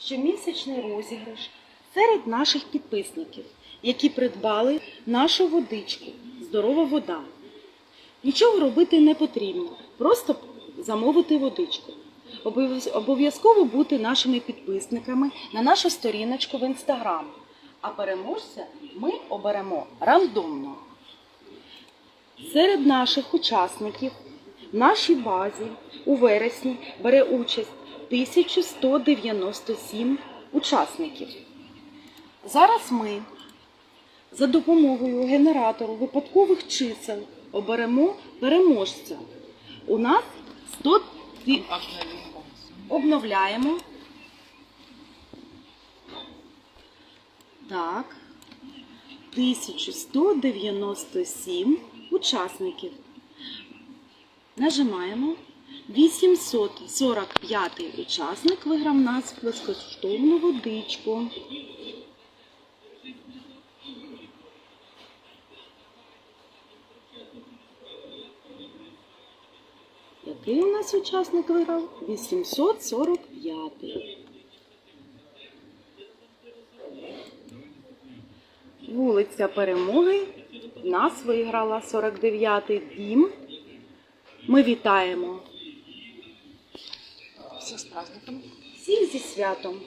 щомісячний розіграш серед наших підписників, які придбали нашу водичку Здорова вода. Нічого робити не потрібно, просто замовити водичку. Обов'язково бути нашими підписниками на нашу сторіночку в інстаграм. А переможця ми оберемо рандомно. Серед наших учасників в нашій базі у вересні бере участь 1197 учасників. Зараз ми за допомогою генератору випадкових чисел оберемо переможця. У нас 100 обновляємо. Так. 1197 учасників. Нажимаємо. 845 учасник виграв нас безкоштовну водичку. Який у нас учасник виграв? 845. Вулиця Перемоги. Нас виграла 49-й дім. Ми вітаємо Всіх з праздником. всіх зі святом.